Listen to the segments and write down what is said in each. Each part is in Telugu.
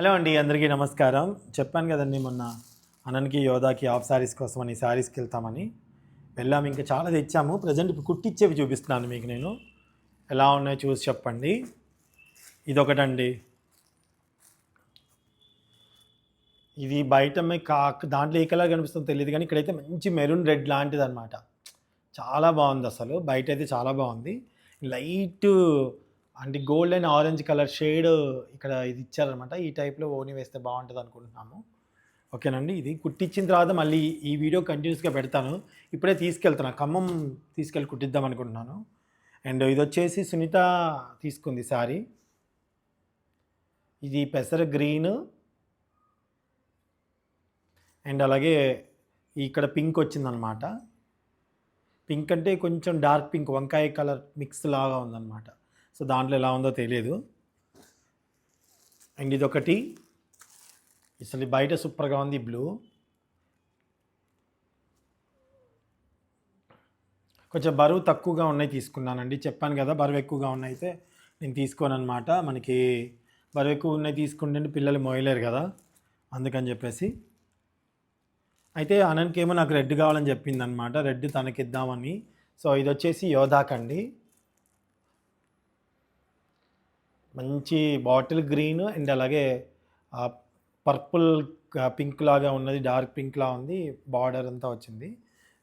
హలో అండి అందరికీ నమస్కారం. చెప్పాను కదండి మొన్న అనంకి యోధాకి హాఫ్ శారీస్ కోసం అని శారీస్కి వెళ్తామని. వెళ్ళాము ఇంకా చాలా తెచ్చాము. ప్రజెంట్ ఇప్పుడు కుట్టిచ్చేవి చూపిస్తున్నాను మీకు నేను. ఎలా ఉన్నాయో చూసి చెప్పండి. ఇదొకటండి. ఇది బయట మీకు దాంట్లో ఏ కలర్ కనిపిస్తుందో తెలియదు కానీ ఇక్కడైతే మంచి మెరూన్ రెడ్ లాంటిది అనమాట చాలా బాగుంది అసలు. బయట అయితే చాలా బాగుంది. లైట్ అంటే gold and orange colour shade ఇక్కడ ఇది ఇచ్చారనమాట ఈ టైప్లో ఓని వేస్తే బాగుంటుంది అనుకుంటున్నాము. ఓకేనండి ఇది కుట్టించిన తర్వాత మళ్ళీ ఈ వీడియో కంటిన్యూస్గా పెడతాను. ఇప్పుడే తీసుకెళ్తాను ఖమ్మం తీసుకెళ్ళి కుట్టిద్దాం అనుకుంటున్నాను. అండ్ ఇది వచ్చేసి సునీత తీసుకుంది శారీ ఇది పెసర గ్రీన్. అండ్ అలాగే ఇక్కడ పింక్ వచ్చిందనమాట పింక్ అంటే కొంచెం డార్క్ పింక్ వంకాయ కలర్ మిక్స్ లాగా ఉందన్నమాట. సో దాంట్లో ఎలా ఉందో తెలియదు. అండ్ ఇదొకటి. అసలు బయట సూపర్గా ఉంది బ్లూ. కొంచెం బరువు తక్కువగా ఉన్నాయి తీసుకున్నానండి. చెప్పాను కదా బరువు ఎక్కువగా ఉన్నాయి అయితే నేను తీసుకోను అనమాట మనకి బరువు ఎక్కువ ఉన్నాయి తీసుకుంటే పిల్లలు మోయలేరు కదా. అందుకని చెప్పేసి. అయితే అనంకేమో నాకు రెడ్ కావాలని చెప్పింది అనమాట రెడ్ తనకిద్దామని. సో ఇది వచ్చేసి యోధాకండి. మంచి బాటిల్ గ్రీన్ అండ్ అలాగే పర్పుల్ పింక్ లాగా ఉన్నది డార్క్ పింక్ లా ఉంది బార్డర్ అంతా వచ్చింది.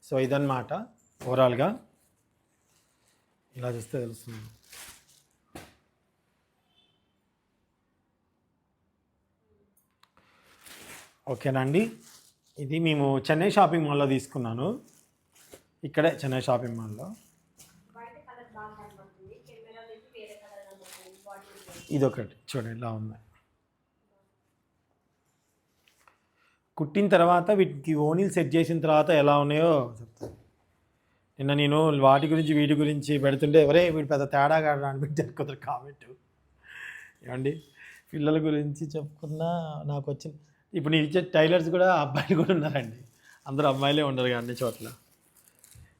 సో ఇదన్నమాట ఓవరాల్గా. ఇలా చూస్తే తెలుస్తుంది. ఓకేనండి ఇది మేము చెన్నై షాపింగ్ మాల్లో తీసుకున్నాను. ఇక్కడే చెన్నై షాపింగ్ మాల్లో బయట కలర్ బాగా కనబడుతుంది కెమెరాలో అయితే వేరే కలర్ కనబడుతుంది బాటిల్ ఇదొకటి. చూడండి ఇలా ఉంది. కుట్టిన తర్వాత వీటికి ఓనీలు సెట్ చేసిన తర్వాత ఎలా ఉన్నాయో చెప్తాను. నిన్న నేను వాటి గురించి వీటి గురించి పెడుతుంటే ఎవరే వీడు పెద్ద తేడా కాడా అని పెట్టారు కొందరు కామెంట్. ఏమండి? పిల్లల గురించి చెప్పుకున్నా నాకు వచ్చిన ఇప్పుడు నేను ఇచ్చే టైలర్స్ కూడా అబ్బాయిలు కూడా ఉన్నారండి. అందరూ అమ్మాయిలే ఉండరు అన్ని చోట్ల.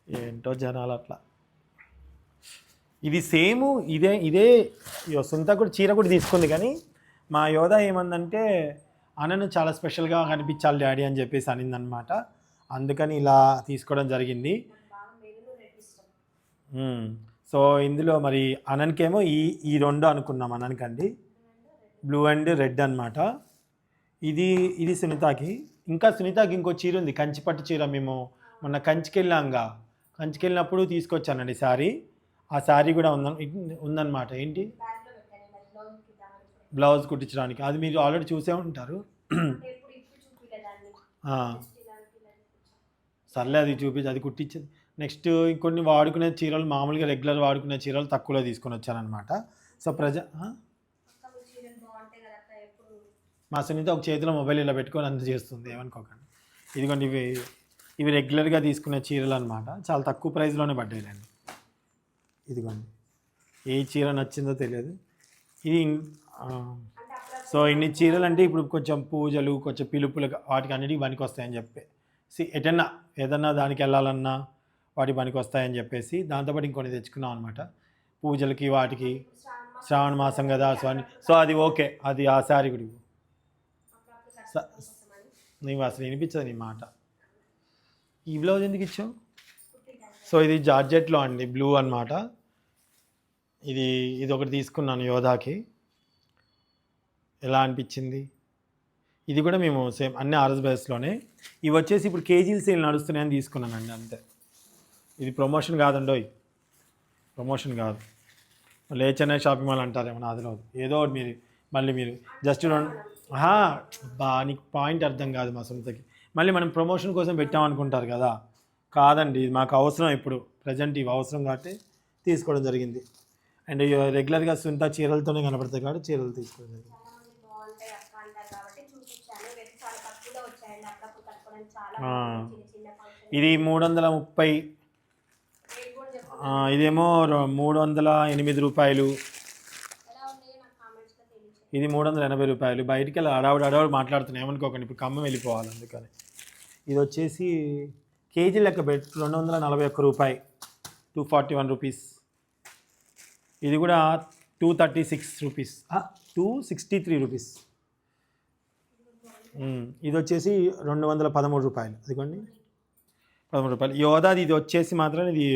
ఏంటో జనాలు అట్లా. ఇది సేమ్ ఇదే ఇదే ఇగో కూడా చీర కూడా తీసుకుంది కానీ మా యోధ ఏమందంటే అనను చాలా స్పెషల్గా కనిపించాలి డాడీ అని చెప్పేసి అనిందనమాట. అందుకని ఇలా తీసుకోవడం జరిగింది. సో ఇందులో మరి అనన్కేమో ఈ ఈ రెండు అనుకున్నాం అనన్కండి బ్లూ అండ్ రెడ్ అనమాట ఇది ఇది సునీతకి. ఇంకా సునీతకి ఇంకో చీర ఉంది కంచిపట్టు చీర మేము మొన్న కంచికి వెళ్ళాంగా కంచికి వెళ్ళినప్పుడు తీసుకొచ్చానండి సారీ. ఆ శారీ కూడా ఉంద ఉందన్నమాట. ఏంటి? బ్లౌజ్ కుట్టించడానికి. అది మీరు ఆల్రెడీ చూసే ఉంటారు. సర్లే అది చూపించి అది కుట్టించింది నెక్స్ట్ ఇంకొన్ని వాడుకునే చీరలు మామూలుగా రెగ్యులర్ వాడుకునే చీరలు తక్కువలో తీసుకొని వచ్చానమాట సో ప్రజ మా సునీత ఒక చేతిలో మొబైల్ ఇలా పెట్టుకొని అంత చేస్తుంది ఏమనుకోకండి. ఇదిగోండి ఇవి ఇవి రెగ్యులర్గా తీసుకునే చీరలు అనమాట చాలా తక్కువ ప్రైస్లోనే పడ్డాయిలండి. ఇదిగోండి. ఏ చీర నచ్చిందో తెలియదు. ఇది సో ఇన్ని చీరలు అంటే ఇప్పుడు కొంచెం పూజలు కొంచెం పిలుపులు వాటికి అన్నిటికీ పనికి వస్తాయని చెప్పి. సి ఎటన్నా ఏదన్నా దానికి వెళ్ళాలన్నా వాటి పనికి వస్తాయని చెప్పేసి దాంతోపాటు ఇంకొన్ని తెచ్చుకున్నాం అనమాట పూజలకి వాటికి శ్రావణ మాసం కదా సో అని సో అది ఓకే అది ఆ శారీ గుడి స- నీవు అసలు వినిపించదు నీ మాట. ఈ బ్లౌజ్ ఎందుకు ఇచ్చావు? సో ఇది జార్జెట్లో అండి బ్లూ అన్నమాట. ఇది ఇది ఒకటి తీసుకున్నాను యోధాకి. ఎలా అనిపించింది? ఇది కూడా మేము సేమ్ అన్ని ఆర్ఎస్ బేస్లోనే. ఇవి వచ్చేసి ఇప్పుడు కేజీలు సేల్ నడుస్తున్నాయని తీసుకున్నానండి అంతే. ఇది ప్రమోషన్ కాదండోయ్ ప్రమోషన్ కాదు. లే చెన్నై షాపింగ్ మాల్ అంటారేమో నాది లేదు ఏదో ఒకటి మీరు మళ్ళీ మీరు జస్ట్ బా నీకు పాయింట్ అర్థం కాదు మా సొంతకి. మళ్ళీ మనం ప్రమోషన్ కోసం పెట్టామనుకుంటారు కదా. కాదండి ఇది మాకు అవసరం ఇప్పుడు ప్రజెంట్ ఇవి అవసరం కాబట్టి తీసుకోవడం జరిగింది. అండ్ రెగ్యులర్గా సుంత చీరలతోనే కనపడతాయి కాబట్టి చీరలు తీసుకునేది ఇది మూడు వందల ముప్పై ఇదేమో రొ- మూడు వందల ఎనిమిది రూపాయలు. ఇది మూడు వందల ఎనభై రూపాయలు. బయటికి వెళ్ళి అడావుడు అడావుడు మాట్లాడుతున్నాయి. ఏమనుకోకండి ఇప్పుడు ఖమ్మం వెళ్ళిపోవాలి అందుకని. ఇది వచ్చేసి కేజీ లెక్క పెట్టి రెండు వందల నలభై ఒక్క రూపాయి. Two forty one rupees. ఇది కూడా two thirty six rupees two sixty three rupees ఇది వచ్చేసి రెండు వందల పదమూడు రూపాయలు. అదిగోండి. పదమూడు రూపాయలు. యోధాది ఇది వచ్చేసి మాత్రం ఇది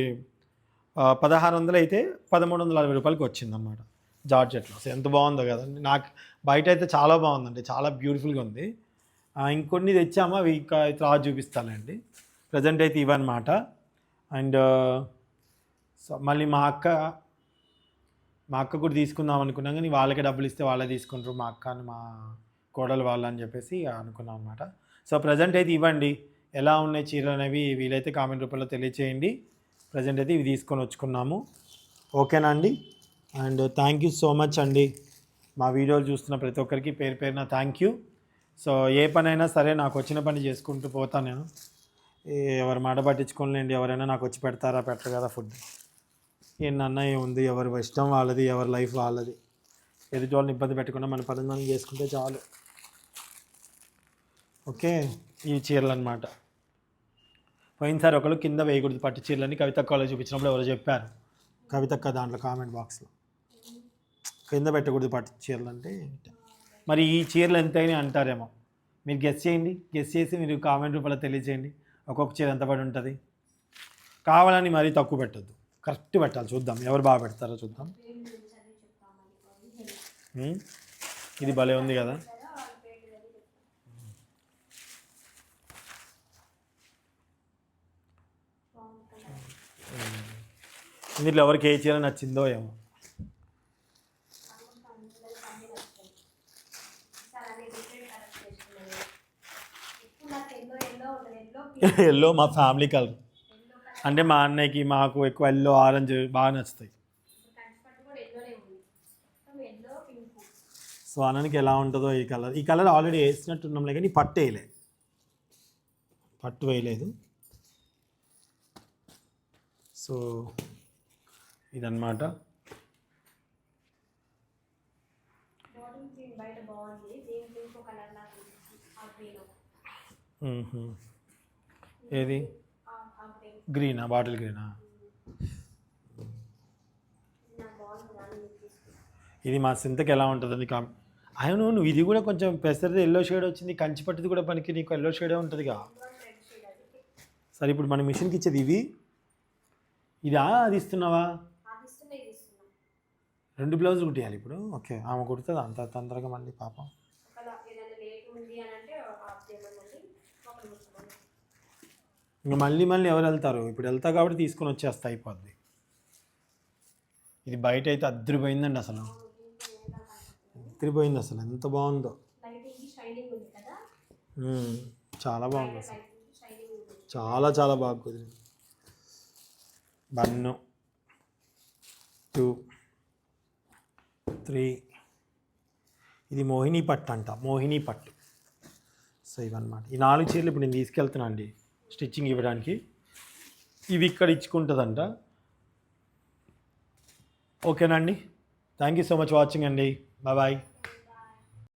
పదహారు వందలు అయితే పదమూడు వందల అరవై రూపాయలకి వచ్చిందన్నమాట. జార్జెట్లో అసలు ఎంత బాగుందో కదండి నాకు బయట అయితే చాలా బాగుందండి. చాలా బ్యూటిఫుల్గా ఉంది. ఇంకొన్ని తెచ్చాము? అవి ఇంకా తర్వాత చూపిస్తానండి ప్రజెంట్ అయితే ఇవన్నమాట. అండ్ సో మళ్ళీ మా అక్క మా అక్క కూడా తీసుకుందాం అనుకున్నాం కానీ వాళ్ళకి డబ్బులు ఇస్తే వాళ్ళే తీసుకుంటారు. మా అక్క అని మా కోడలు వాళ్ళు అని చెప్పేసి అనుకున్నాం అనమాట సో ప్రజెంట్ అయితే ఇవ్వండి. ఎలా ఉన్నాయి చీరలు అనేవి వీలైతే కామెంట్ రూపంలో తెలియచేయండి. ప్రజెంట్ అయితే ఇవి తీసుకొని వచ్చుకున్నాము. ఓకేనా అండి? And thank you so much అండి. మా వీడియోలు చూస్తున్న ప్రతి ఒక్కరికి పేరు పేరున థ్యాంక్ యూ సో ఏ పనైనా సరే నాకు వచ్చిన పని చేసుకుంటూ పోతాను నేను. ఎవరు ఎవరి మాట పట్టించుకోలేండి ఎవరైనా నాకు వచ్చి పెడతారా పెట్టరు కదా ఫుడ్. ఏంటన్నా ఏముంది ఎవరి ఇష్టం వాళ్ళది ఎవరి లైఫ్ వాళ్ళది? ఎదుటి వాళ్ళని ఇబ్బంది పెట్టకుండా మన పని మనం చేసుకుంటే చాలు. ఓకే? ఈ చీరలు అనమాట పోయినసారి ఒకళ్ళు కింద వేయకూడదు పట్టు చీరలని కవిత కాలేజ్ చూపించినప్పుడు ఎవరో చెప్పారు. కవితక్క దాంట్లో కామెంట్ బాక్స్లో. కింద పెట్టకూడదు పట్టు చీరలు అంటే మరి ఈ చీరలు ఎంతైనా అంటారేమో. మీరు గెస్ చేయండి. గెస్ చేసి మీరు కామెంట్ రూపంలో తెలియజేయండి. ఒక్కొక్క చీర ఎంత పడి ఉంటుంది? కావాలని మరీ తక్కువ పెట్టద్దు. కరెక్ట్ పెట్టాలి చూద్దాం. ఎవరు బాగా పెడతారో చూద్దాం. ఇది భలే ఉంది కదా. ఇందులో ఎవరికి ఏ చీర నచ్చిందో ఏమో. ఎల్లో మా ఫ్యామిలీ కలర్. అంటే మా అన్నయ్యకి మాకు ఎక్కువ ఎల్లో ఆరెంజ్ బాగా నచ్చుతాయి. సో అన్నకి ఎలా ఉంటుందో ఈ కలర్. ఈ కలర్ ఆల్రెడీ వేసినట్టున్నాంలే కానీ పట్టు వేయలే. పట్టు వేయలేదు. సో ఇదన్నమాట. ఏది? గ్రీనా? బాటిల్ గ్రీనా? ఇది మా సింతకి ఎలా ఉంటుందని కా అవును నువ్వు ఇది కూడా కొంచెం పెసరిది ఎల్లో షేడ్ వచ్చింది కంచి పట్టిది కూడా పనికి నీకు ఎల్లో షేడే ఉంటుందిగా. సరే ఇప్పుడు మన మిషన్కి ఇచ్చేది ఇవి. ఇదా? అది ఇస్తున్నావా? రెండు బ్లౌజులు కుట్టేయాలి ఇప్పుడు? ఓకే ఆమె కుడుతుంది? అంత తొందరగా మళ్ళీ పాపం ఒకవేళ ఏదైనా లేట్ ఉంది అని అంటే ఆఫ్ చేయమనండి ఒకరు కూర్చోమని ఇంకా మళ్ళీ మళ్ళీ ఎవరు వెళ్తారు? ఇప్పుడు వెళ్తా కాబట్టి తీసుకొని వచ్చేస్తా అయిపోద్ది. ఇది బయట అయితే అద్దరిపోయిందండి అసలు. అద్దరిపోయింది అసలు. ఎంత బాగుందో. చాలా బాగుంది అసలు. చాలా చాలా బాగా కుదిరింది. One two three. ఇది మోహిని పట్టు అంట. మోహిని పట్టు సో ఇవన్నమాట. ఈ నాలుగు చీరలు ఇప్పుడు నేను తీసుకెళ్తున్నా అండి. స్టిచ్చింగ్ ఇవ్వడానికి. ఇవి ఇక్కడ ఇచ్చుకుంటుందంట. ఓకేనా అండి? Thank you so much watching అండి. Bye bye